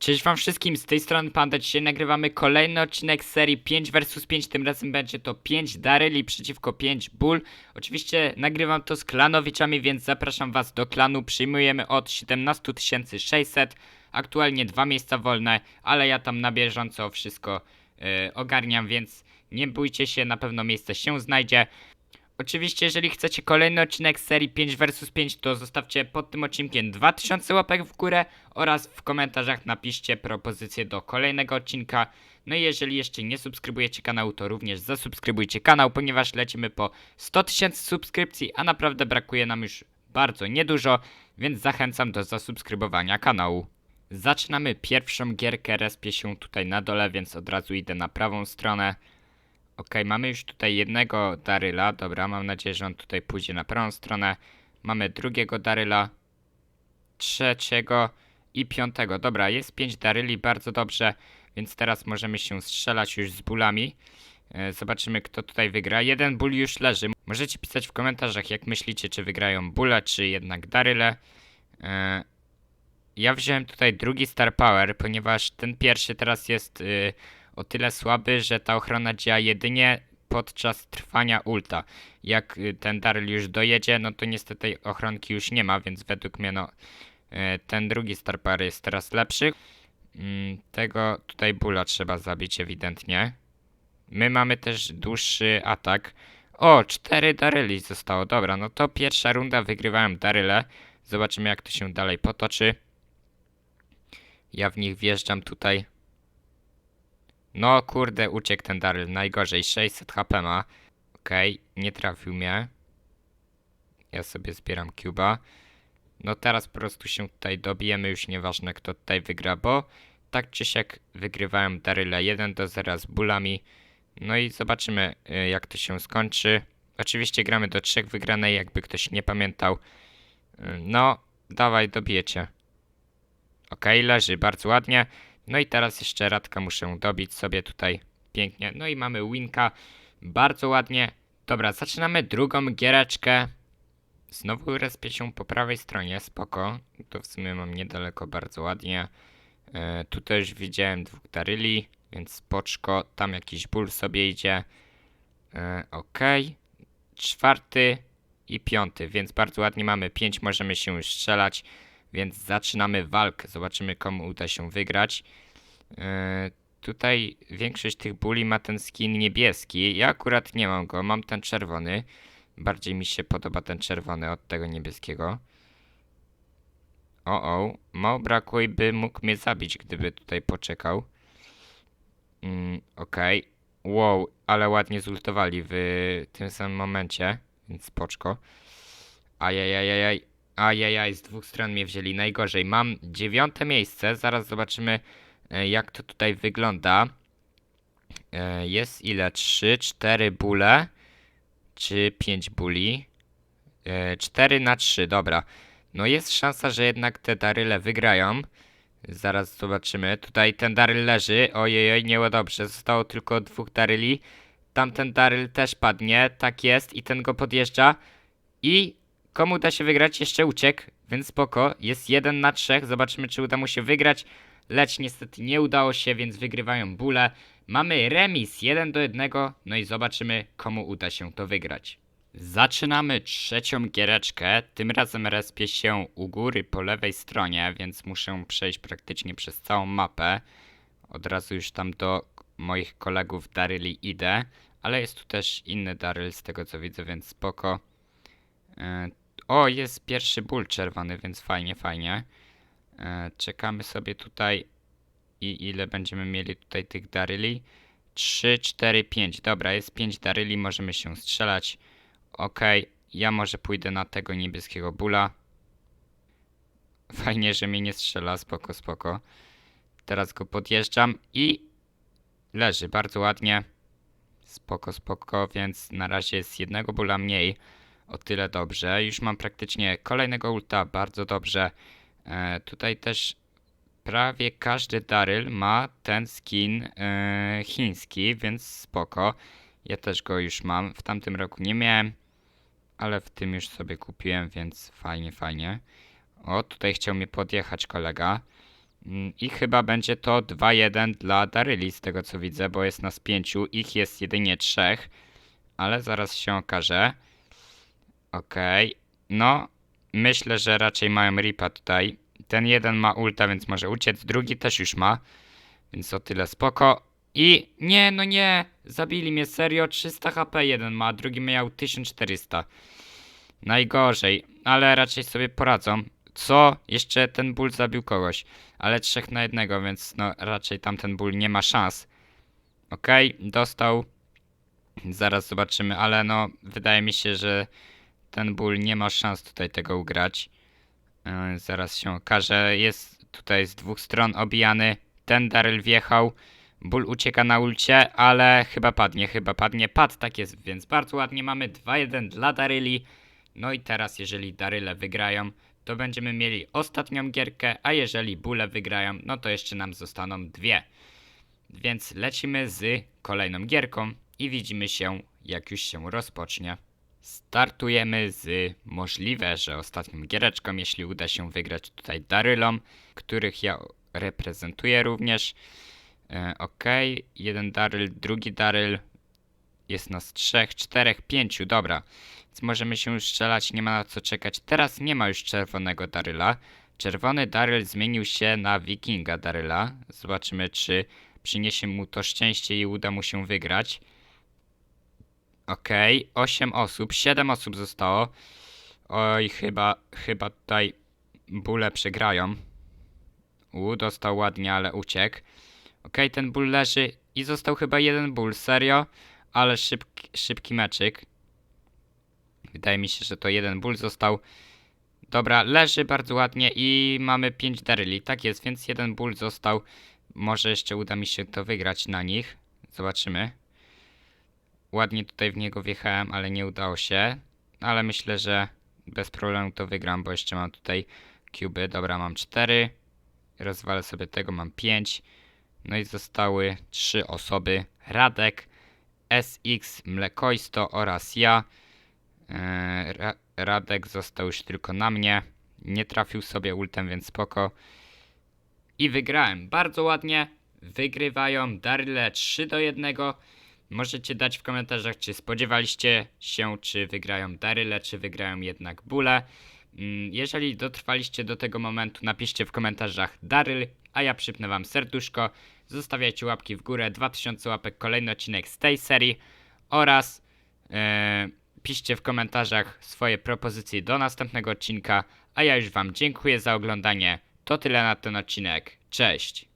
Cześć wam wszystkim, z tej strony Panda. Dzisiaj nagrywamy kolejny odcinek serii 5 vs 5. Tym razem będzie to 5 Daryli przeciwko 5 Bull. Oczywiście nagrywam to z klanowiczami, więc zapraszam was do klanu. Przyjmujemy od 17 600. Aktualnie dwa miejsca wolne, ale ja tam na bieżąco wszystko e, ogarniam, więc nie bójcie się, na pewno miejsce się znajdzie. Oczywiście, jeżeli chcecie kolejny odcinek serii 5 vs 5, to zostawcie pod tym odcinkiem 2000 łapek w górę oraz w komentarzach napiszcie propozycję do kolejnego odcinka. No i jeżeli jeszcze nie subskrybujecie kanału, to również zasubskrybujcie kanał, ponieważ lecimy po 100 tysięcy subskrypcji, a naprawdę brakuje nam już bardzo niedużo, więc zachęcam do zasubskrybowania kanału. Zaczynamy pierwszą gierkę, respię się tutaj na dole, więc od razu idę na prawą stronę. Okej, mamy już tutaj jednego Daryla. Dobra, mam nadzieję, że on tutaj pójdzie na prawą stronę. Mamy drugiego Daryla, trzeciego i piątego. Dobra, jest pięć Daryli, bardzo dobrze, więc teraz możemy się strzelać już z bólami. E, Zobaczymy, kto tutaj wygra. Jeden ból już leży. Możecie pisać w komentarzach, jak myślicie, czy wygrają bóle, czy jednak Daryle. E, Ja wziąłem tutaj drugi Star Power, ponieważ ten pierwszy teraz jest y, o tyle słaby, że ta ochrona działa jedynie podczas trwania ulta. Jak y, ten Daryl już dojedzie, no to niestety ochronki już nie ma, więc według mnie no y, ten drugi Star Power jest teraz lepszy. Mm, Tego tutaj Bula trzeba zabić ewidentnie. My mamy też dłuższy atak. O, cztery Daryli zostało. Dobra, no to pierwsza runda wygrywałem Daryle. Zobaczymy jak to się dalej potoczy. Ja w nich wjeżdżam tutaj. No kurde, uciekł ten Daryl. Najgorzej, 600 HP ma. Okej, nie trafił mnie. Ja sobie zbieram Cuba. No teraz po prostu się tutaj dobijemy, już nieważne kto tutaj wygra, bo tak czy siak wygrywałem Daryle 1 do 0 z bólami. No i zobaczymy y, jak to się skończy. Oczywiście gramy do trzech wygranej, jakby ktoś nie pamiętał. Y, No, dawaj, dobijecie. Okej, leży bardzo ładnie. No i teraz jeszcze Radka muszę dobić sobie tutaj pięknie. No i mamy winka. Bardzo ładnie. Dobra, zaczynamy drugą giereczkę. Znowu respię się po prawej stronie, spoko. To w sumie mam niedaleko, bardzo ładnie. E, tu też widziałem dwóch daryli, więc spoczko. Tam jakiś ból sobie idzie. E, Okej. Czwarty i piąty, więc bardzo ładnie mamy pięć, możemy się już strzelać. Więc zaczynamy walkę. Zobaczymy, komu uda się wygrać. E, tutaj większość tych buli ma ten skin niebieski. Ja akurat nie mam go, mam ten czerwony. Bardziej mi się podoba ten czerwony od tego niebieskiego. O, o, mało brakło i by mógł mnie zabić, gdyby tutaj poczekał. Mm, Okej. Wow, ale ładnie zultowali w tym samym momencie, więc spoczko. Ajajajajaj. Ajajaj, z dwóch stron mnie wzięli. Najgorzej. Mam dziewiąte miejsce. Zaraz zobaczymy, e, jak to tutaj wygląda. E, Jest ile? Trzy, cztery bóle. Czy pięć buli? E, Cztery na trzy, dobra. No jest szansa, że jednak te daryle wygrają. Zaraz zobaczymy. Tutaj ten daryl leży. Ojej, nie dobrze. Zostało tylko dwóch daryli. Tamten daryl też padnie. Tak jest. I ten go podjeżdża. I komu uda się wygrać? Jeszcze uciekł, więc spoko. Jest jeden na trzech. Zobaczymy, czy uda mu się wygrać. Lecz niestety nie udało się, więc wygrywają bóle. Mamy remis 1 do 1. No i zobaczymy, komu uda się to wygrać. Zaczynamy trzecią giereczkę. Tym razem respię się u góry po lewej stronie, więc muszę przejść praktycznie przez całą mapę. Od razu już tam do moich kolegów Daryli idę. Ale jest tu też inny Daryl z tego co widzę, więc spoko. O, jest pierwszy ból czerwony, więc fajnie, fajnie. E, czekamy sobie tutaj i ile będziemy mieli tutaj tych daryli? 3, 4, 5. Dobra, jest 5 daryli, możemy się strzelać. Okej, ja może pójdę na tego niebieskiego bóla. Fajnie, że mnie nie strzela, spoko, spoko. Teraz go podjeżdżam i leży bardzo ładnie. Spoko, spoko, więc na razie jest jednego bóla mniej. O tyle dobrze. Już mam praktycznie kolejnego ulta, bardzo dobrze. E, tutaj też prawie każdy daryl ma ten skin e, chiński, więc spoko. Ja też go już mam. W tamtym roku nie miałem, ale w tym już sobie kupiłem, więc fajnie, fajnie. O, tutaj chciał mnie podjechać kolega. Mm, I chyba będzie to 2-1 dla Daryli, z tego co widzę, bo jest nas pięciu, ich jest jedynie trzech, ale zaraz się okaże. Okej, no, myślę, że raczej mają ripa tutaj. Ten jeden ma ulta, więc może uciec, drugi też już ma, więc o tyle spoko. I nie, no nie, zabili mnie serio, 300 HP jeden ma, drugi miał 1400. Najgorzej, ale raczej sobie poradzą. Co? Jeszcze ten ból zabił kogoś, ale trzech na jednego, więc no raczej tamten ból nie ma szans. Okej, dostał. Zaraz zobaczymy, ale no wydaje mi się, że ten ból nie ma szans tutaj tego ugrać. Yy, zaraz się okaże. Jest tutaj z dwóch stron obijany. Ten Daryl wjechał. Ból ucieka na ulcie, ale chyba padnie, chyba padnie. Padł, tak jest, więc bardzo ładnie mamy 2-1 dla Daryli. No i teraz, jeżeli Daryle wygrają, to będziemy mieli ostatnią gierkę, a jeżeli bóle wygrają, no to jeszcze nam zostaną dwie. Więc lecimy z kolejną gierką i widzimy się, jak już się rozpocznie. Startujemy z możliwe, że ostatnią giereczką, jeśli uda się wygrać tutaj Darylom, których ja reprezentuję również. E, ok, jeden Daryl, drugi Daryl. Jest nas trzech, czterech, pięciu, dobra. Więc możemy się już strzelać, nie ma na co czekać. Teraz nie ma już czerwonego Daryla. Czerwony Daryl zmienił się na Wikinga Daryla. Zobaczymy, czy przyniesie mu to szczęście i uda mu się wygrać. Okej, 8 osób, 7 osób zostało. Oj, chyba, chyba tutaj bóle przegrają. U, dostał ładnie, ale uciekł. Okej, ten ból leży i został chyba jeden ból, serio? Ale szybki, szybki meczyk. Wydaje mi się, że to jeden ból został. Dobra, leży bardzo ładnie i mamy 5 daryli. Tak jest, więc jeden ból został. Może jeszcze uda mi się to wygrać na nich. Zobaczymy. Ładnie tutaj w niego wjechałem, ale nie udało się. Ale myślę, że bez problemu to wygram, bo jeszcze mam tutaj cuby. Dobra, mam 4. Rozwalę sobie tego, mam 5. No i zostały 3 osoby. Radek, SX, Mlekojsto oraz ja. Eee, Ra Radek został już tylko na mnie. Nie trafił sobie ultem, więc spoko. I wygrałem bardzo ładnie. Wygrywają Daryle 3 do 1. Możecie dać w komentarzach, czy spodziewaliście się, czy wygrają Daryle, czy wygrają jednak Bóle. Mm, Jeżeli dotrwaliście do tego momentu, napiszcie w komentarzach Daryl, a ja przypnę wam serduszko. Zostawiajcie łapki w górę, 2000 łapek, kolejny odcinek z tej serii oraz e, piszcie w komentarzach swoje propozycje do następnego odcinka, a ja już wam dziękuję za oglądanie. To tyle na ten odcinek. Cześć!